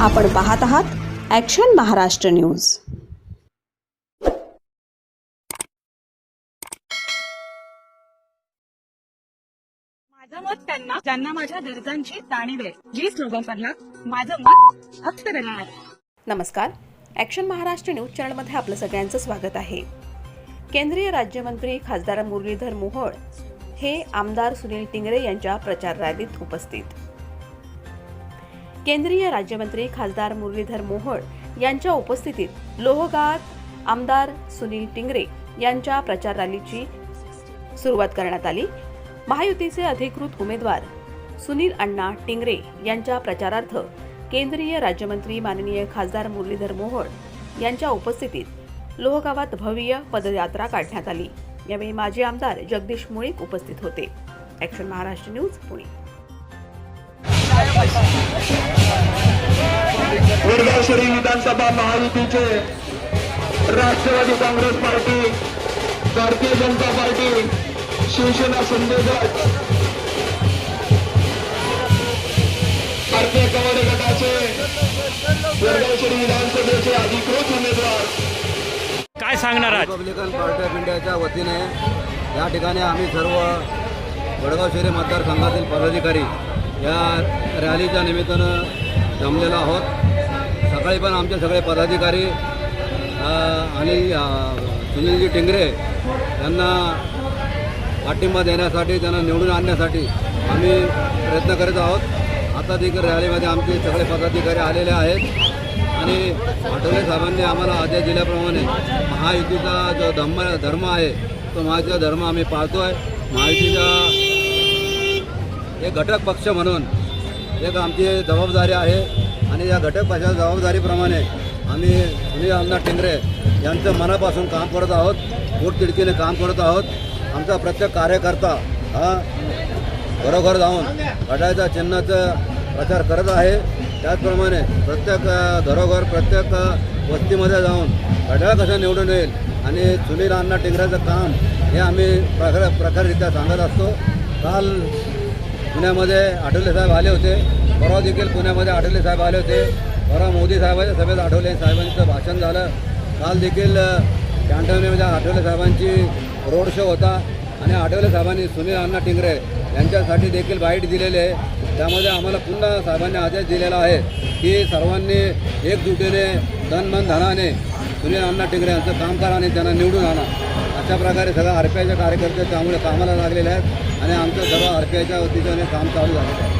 आपण पाहत आहात ॲक्शन महाराष्ट्र न्यूज माझं मत त्यांना ज्यांना माझ्या गरजांची जाणीव आहे. जी स्लोगनला माझं मत फक्त आहे. नमस्कार. ॲक्शन महाराष्ट्र न्यूज चॅनलमध्ये आपलं सगळ्यांचं स्वागत आहे. केंद्रीय राज्यमंत्री खासदार मुरलीधर मोहोळ हे आमदार सुनील टिंगरे यांच्या प्रचार रॅलीत उपस्थित. केंद्रीय राज्यमंत्री खासदार मुरलीधर मोहोळ यांच्या उपस्थितीत लोहगावात आमदार सुनील टिंगरे यांच्या प्रचार रॅलीची सुरुवात करण्यात आली. महायुतीचे अधिकृत उमेदवार सुनील अण्णा टिंगरे यांच्या प्रचारार्थ केंद्रीय राज्यमंत्री माननीय खासदार मुरलीधर मोहोळ यांच्या उपस्थितीत लोहगावात भव्य पदयात्रा काढण्यात आली. यावेळी माजी आमदार जगदीश मुळीक उपस्थित होते. Action Maharashtra news Pune. Vadgaon Sheri विधानसभा महायुतीचे राष्ट्रवादी काँग्रेस पार्टी भारतीय जनता पार्टी शिवसेना शिंदे गट भारतीय कवडे गटाचे वडगाव शहरी विधानसभेचे अधिकृत उमेदवार. काय सांगणार आज? रिपब्लिकन पार्टी ऑफ इंडियाच्या वतीने या ठिकाणी आम्ही सर्व वडगाव शहरी मतदारसंघातील पदाधिकारी या रॅलीच्या निमित्तानं जमलेलो आहोत. सकाळी पण आमचे सगळे पदाधिकारी आणि सुनीलजी टिंगरे यांना पाठिंबा देण्यासाठी त्यांना निवडून आणण्यासाठी आम्ही प्रयत्न करीत आहोत. आता देखील रॅलीमध्ये आमचे सगळे पदाधिकारी आलेले आहेत. आणि आठवले साहेबांनी आम्हाला आदेश दिल्याप्रमाणे महायुतीचा जो धर्म धर्म आहे तो महायुतीचा धर्म आम्ही पाळतो आहे महायुतीचा एक घटक पक्ष म्हणून एक आमची जबाबदारी आहे. आणि या घटक पक्षाच्या जबाबदारीप्रमाणे आम्ही सुनील आमदार टिंगरे यांचं मनापासून काम करत आहोत. पोटतिडकीने काम करत आहोत. आमचा प्रत्येक कार्यकर्ता हा घरोघर जाऊन गटाच्या चिन्हाचा प्रचार करत आहे. त्याचप्रमाणे प्रत्येक घरोघर प्रत्येक वस्तीमध्ये जाऊन घड्याळ कसं निवडून येईल आणि सुनील अण्णा टिंगऱ्याचं काम हे आम्ही प्रखर प्रकाररित्या सांगत असतो. काल पुण्यामध्ये आठवले साहेब आले होते. परवा देखील पुण्यामध्ये आठवले साहेब आले होते. परवा मोदी साहेबांच्या सभेत आठवले साहेबांचं भाषण झालं. काल देखील अ, आठवले साहेबांची रोड शो होता. आणि आठवले साहेबांनी सुनील अण्णा टिंगरे यांच्यासाठी देखील बाईट दिलेली आहे. त्यामध्ये आम्हाला पुन्हा साहेबांनी आदेश दिलेला आहे की सर्वांनी एकजुटीने धन मन धनाने सुनील अण्णा टिंगरे यांचं काम करा आणि त्यांना निवडून आणा. अशा प्रकारे सगळं आर पी आयचे कार्यकर्ते त्यामुळे कामाला लागलेले आहेत. आणि आमचं सर्व आर पी आयच्या वतीने काम चालू झालेलं आहे.